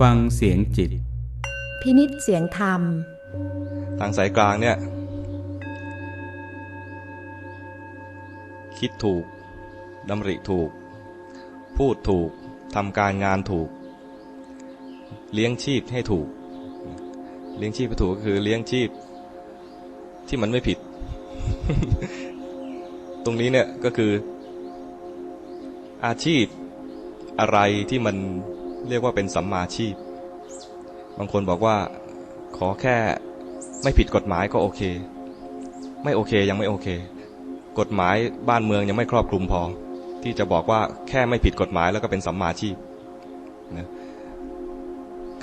ฟังเสียงจิต พินิษเสียงธรรม ทางสายกลางเนี่ย คิดถูกดำริถูก พูดถูกทำการงานถูก เลี้ยงชีพให้ถูก เลี้ยงชีพให้ถูกก็คือเลี้ยงชีพ ที่มันไม่ผิด ตรงนี้เนี่ยก็คือ อาชีพอะไรที่มัน เรียกว่าเป็นสัมมาชีพ บางคนบอกว่าขอแค่ไม่ผิดกฎหมายก็โอเค ไม่โอเคยังไม่โอเค กฎหมายบ้านเมืองยังไม่ครอบคลุมพอ ที่จะบอกว่าแค่ไม่ผิดกฎหมายแล้วก็เป็นสัมมาชีพนะ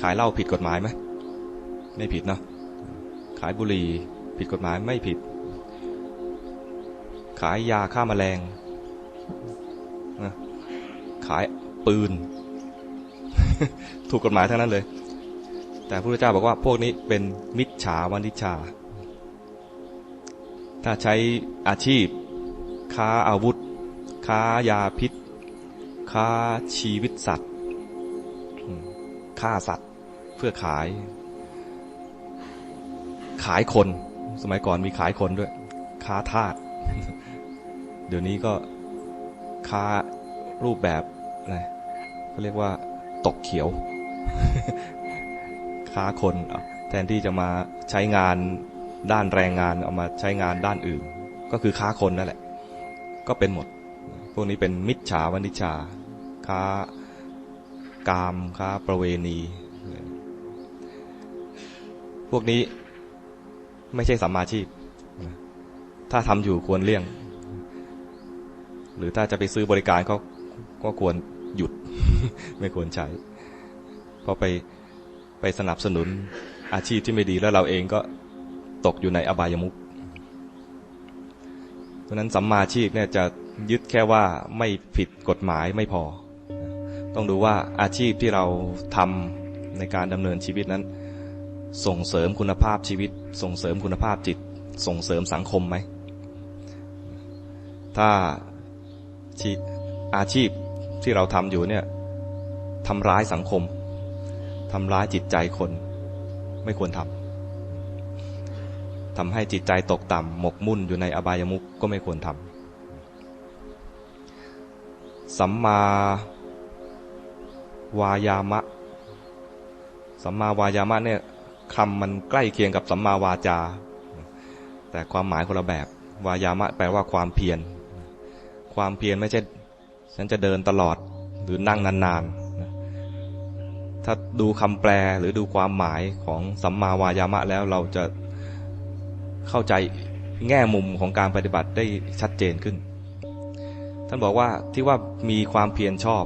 ขายเหล้าผิดกฎหมายไหมไม่ผิดเนาะขายบุหรี่ผิดกฎหมายไม่ผิด ขายยาฆ่าแมลงนะขายปืน ถูกกฎหมายทั้งนั้นเลย แต่พระพุทธเจ้าบอกว่าพวกนี้เป็นมิจฉาวานิชา ถ้าใช้อาชีพ ค้าอาวุธ ค้ายาพิษ ค้าชีวิตสัตว์ฆ่าสัตว์เพื่อขาย ขายคน สมัยก่อนมีขายคนด้วย ค้าทาสเดี๋ยวนี้ก็ค้ารูปแบบอะไรเขาเรียกว่า ตกเขียว ค้าคนแทนที่จะมาใช้งานด้านแรงงานเอามาใช้งานด้านอื่น ก็คือค้าคนนั่นแหละ ก็เป็นหมด พวกนี้เป็นมิจฉาวนิชชา ค้ากามค้าประเวณี พวกนี้ไม่ใช่สัมมาชีพ ถ้าทำอยู่ควรเลี่ยง หรือถ้าจะไปซื้อบริการก็ก็ควร หยุด ไม่ควรใช้เพราะไปไปสนับสนุนอาชีพที่ไม่ดีแล้วเราเองก็ตกอยู่ในอบายมุขเพราะนั้นสัมมาชีพเนี่ยจะยึดแค่ว่าไม่ผิดกฎหมายไม่พอ ต้องดูว่าอาชีพที่เราทำในการดำเนินชีวิตนั้น ส่งเสริมคุณภาพชีวิต ส่งเสริมคุณภาพจิต ส่งเสริมสังคมไหม ถ้าอาชีพ ที่เราทำอยู่เนี่ยทำร้ายสังคมทำร้ายจิตใจคนไม่ควรทำทำให้จิตใจตกต่ำหมกมุ่นอยู่ในอบายมุขก็ไม่ควรทำสัมมาวายามะ สัมมาวายามะเนี่ยคำมันใกล้เคียงกับสัมมาวาจา แต่ความหมายคนละแบบ วายามะแปลว่าความเพียร ความเพียรไม่ใช่ ฉันจะเดินตลอดหรือนั่งนานๆถ้าดูคำแปลหรือดูความหมายของสัมมาวายามะแล้วเราจะเข้าใจแง่มุมของการปฏิบัติได้ชัดเจนขึ้น ท่านบอกว่าที่ว่ามีความเพียรชอบ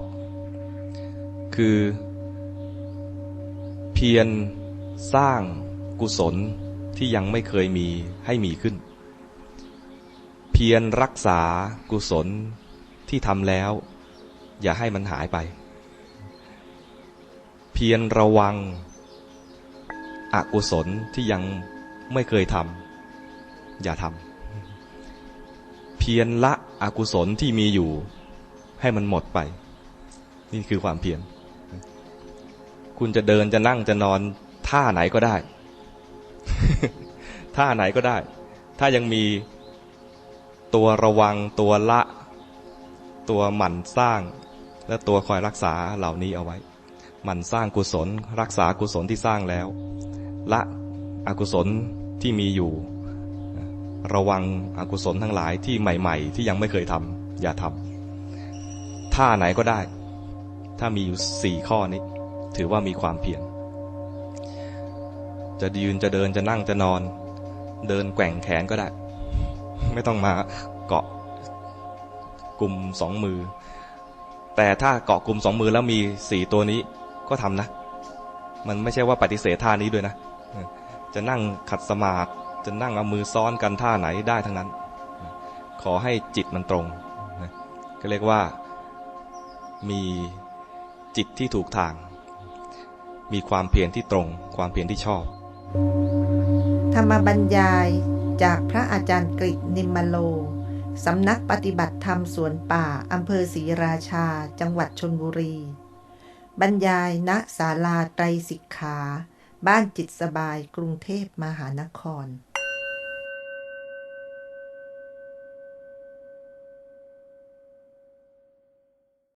คือเพียรสร้างกุศลที่ยังไม่เคยมีให้มีขึ้น เพียรรักษากุศล ที่ทำแล้ว อย่าให้มันหายไป เพียรระวังอกุศลที่ยังไม่เคยทำอย่าทำเพียรละอกุศลที่มีอยู่ ให้มันหมดไป นี่คือความเพียรคุณจะเดินจะนั่งจะนอนท่าไหนก็ได้ ท่าไหนก็ได้ ถ้ายังมีตัวระวังตัวละ ตัวหมั่นสร้าง และตัวคอยรักษาเหล่านี้เอาไว้ หมั่นสร้างกุศล รักษากุศลที่สร้างแล้ว ละอกุศลที่มีอยู่ ระวังอกุศลทั้งหลายที่ใหม่ ๆ ที่ยังไม่เคยทำอย่าทำท่าไหนก็ได้ ถ้ามีอยู่สี่ข้อนี้ ถือว่ามีความเพียรจะยืนจะเดินจะนั่งจะนอน เดินแกว่งแขนก็ได้ ไม่ต้องมาเกาะ กลุ่มสองมือ แต่ถ้าเกาะกลุ่มสองมือแล้วมีสี่ตัวนี้ก็ทำนะ มันไม่ใช่ว่าปฏิเสธท่านี้ด้วยนะ จะนั่งขัดสมาธิจะนั่งเอามือซ้อนกันท่าไหนได้ทั้งนั้น ขอให้จิตมันตรง ก็เรียกว่ามีจิตที่ถูกทาง มีความเพียรที่ตรง ความเพียรที่ชอบ ธรรมบรรยายจากพระอาจารย์กฤษนิมมโล สำนักปฏิบัติธรรมสวนป่า อำเภอศรีราชา จังหวัดชนบุรี บรรยายณศาลาไตรสิกขา บ้านจิตสบายกรุงเทพมหานคร